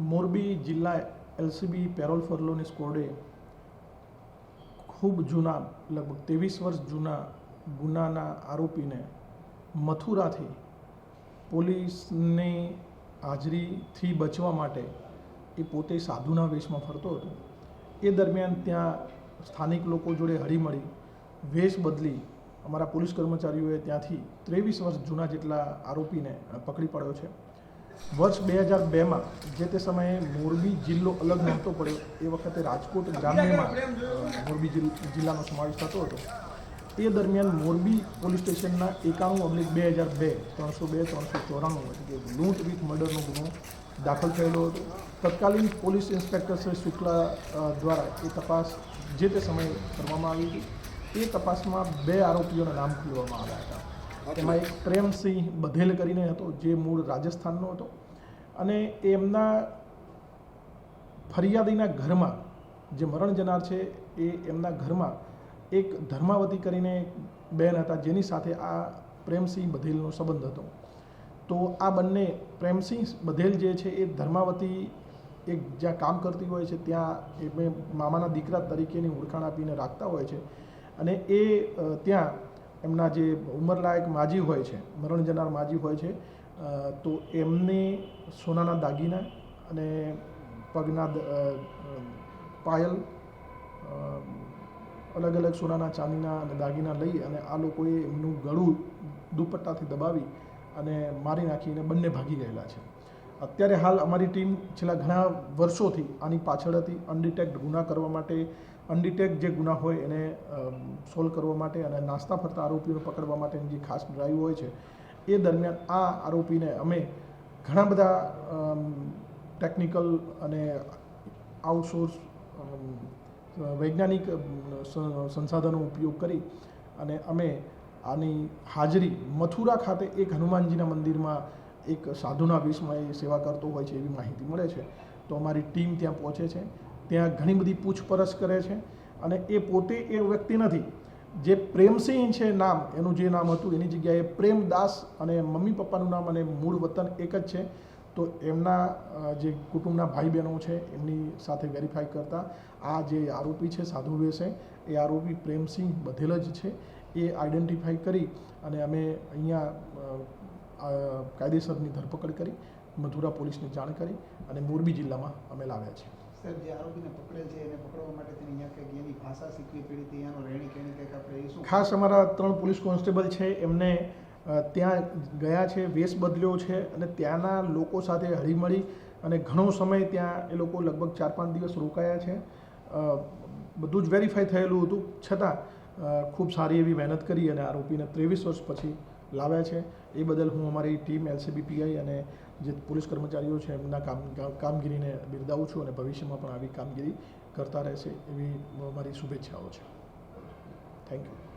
મોરબી જિલ્લા LCB parole ફરલોની સ્કોડે ખૂબ જૂના, લગભગ ત્રેવીસ વર્ષ જૂના ગુનાના આરોપીને મથુરાથી પોલીસની હાજરીથી બચવા માટે એ પોતે સાધુના વેશમાં ફરતો હતો. એ દરમિયાન ત્યાં સ્થાનિક લોકો જોડે હળીમળી, વેશ બદલી અમારા પોલીસ કર્મચારીઓએ ત્યાંથી ત્રેવીસ વર્ષ જૂના જેટલા આરોપીને પકડી પાડ્યો છે. વર્ષ બે હજાર બેમાં જે તે સમયે મોરબી જિલ્લો અલગ નહોતો પડ્યો, એ વખતે રાજકોટ ગ્રામ્યમાં મોરબી જિલ્લ- જિલ્લાનો સમાવેશ થતો હતો. એ દરમિયાન મોરબી પોલીસ સ્ટેશનના એકાણું ઓબ્લિક બે હજાર બે, ત્રણસો બે, ત્રણસો ચોરાણું એટલે કે લૂંટ વિથ મર્ડરનો ગુનો દાખલ થયેલો હતો. તત્કાલીન પોલીસ ઇન્સ્પેક્ટર શ્રી શુક્લા દ્વારા એ તપાસ જે તે સમયે કરવામાં આવી હતી, એ તપાસમાં બે આરોપીઓના નામ ખોલવામાં આવ્યા હતા. એમાં એક પ્રેમસિંહ બધેલ કરીને હતો જે મૂળ રાજસ્થાનનો હતો. અને એમના ફરિયાદીના ઘરમાં જે મરણ જનાર છે એ એમના ઘરમાં એક ધર્માવતી કરીને બહેન હતા જેની સાથે આ પ્રેમસિંહ બધેલનો સંબંધ હતો. તો આ બંને પ્રેમસિંહ બધેલ જે છે એ ધર્માવતી એક જ્યાં કામ કરતી હોય છે ત્યાં એ મામાના દીકરા તરીકેની ઓળખાણ આપીને રાખતા હોય છે. અને એ ત્યાં એમના જે ઉંમરલાયક માજી હોય છે, મરણ જનાર માજી હોય છે તો એમને સોનાના દાગીના અને પગના પાયલ અલગ અલગ સોનાના ચાંદીના અને દાગીના લઈ અને આ લોકોએ એમનું ગળું દુપટ્ટાથી દબાવી અને મારી નાખીને બંને ભાગી ગયેલા છે. અત્યારે હાલ અમારી ટીમ છેલ્લા ઘણા વર્ષોથી આની પાછળ હતી. અનડિટેક્ટ ગુના કરવા માટે અનડિટેક્ટ જે ગુના હોય એને સોલ્વ કરવા માટે અને નાસ્તા ફરતા આરોપીઓને પકડવા માટેની જે ખાસ ડ્રાઈવ હોય છે, એ દરમિયાન આ આરોપીને અમે ઘણા બધા ટેકનિકલ અને આઉટસોર્સ વૈજ્ઞાનિક સંસાધનો ઉપયોગ કરી અને અમે આની હાજરી મથુરા ખાતે એક હનુમાનજીના મંદિરમાં એક સાધુના વેશમાં એ સેવા કરતો હોય છે એવી માહિતી મળે છે. તો અમારી ટીમ ત્યાં પહોંચે છે. ત્યાં ઘણી બધી પૂછપરછ કરે છે અને એ પોતે એ વ્યક્તિ નથી. જે પ્રેમસિંહ છે નામ, એનું જે નામ હતું, એની જગ્યાએ પ્રેમદાસ અને મમ્મી પપ્પાનું નામ અને મૂળ વતન એક જ છે. તો એમના જે કુટુંબના ભાઈ બહેનો છે, એમની સાથે વેરીફાઈ કરતાં આ જે આરોપી છે, સાધુ વેશે, એ આરોપી પ્રેમસિંહ બધેલ જ છે. એ આઈડેન્ટિફાઈ કરી અને અમે અહીંયા કાયદેસરની ધરપકડ કરી મથુરા પોલીસને જાણ કરી અને મોરબી જિલ્લામાં અમે લાવ્યા છે સર જે આરોપીને પકડેલ છે એને પકડવા માટે તેની અહીંયા કંઈક એની ભાષા શીખવી પડી હતી એનો રહેણી કહેણી કંઈક આપણે શું? ખાસ અમારા ત્રણ પોલીસ કોન્સ્ટેબલ છે એમને ત્યાં ગયા છે વેશ બદલ્યો છે અને ત્યાંના લોકો સાથે હળીમળી અને ઘણો સમય ત્યાં એ લોકો લગભગ ચાર પાંચ દિવસ રોકાયા છે. બધું જ વેરીફાઈ થયેલું હતું. છતાં ખૂબ સારી એવી મહેનત કરી અને આરોપીને ત્રેવીસ વર્ષ પછી લાવ્યા છે. એ બદલ હું અમારી ટીમ એલસીબીપીઆઈ અને જે પોલીસ કર્મચારીઓ છે, એમના કામ, કામ- કામગીરીને બિરદાવું છું અને ભવિષ્યમાં પણ આવી કામગીરી કરતા રહેશે એવી મારી શુભેચ્છાઓ છે. Thank you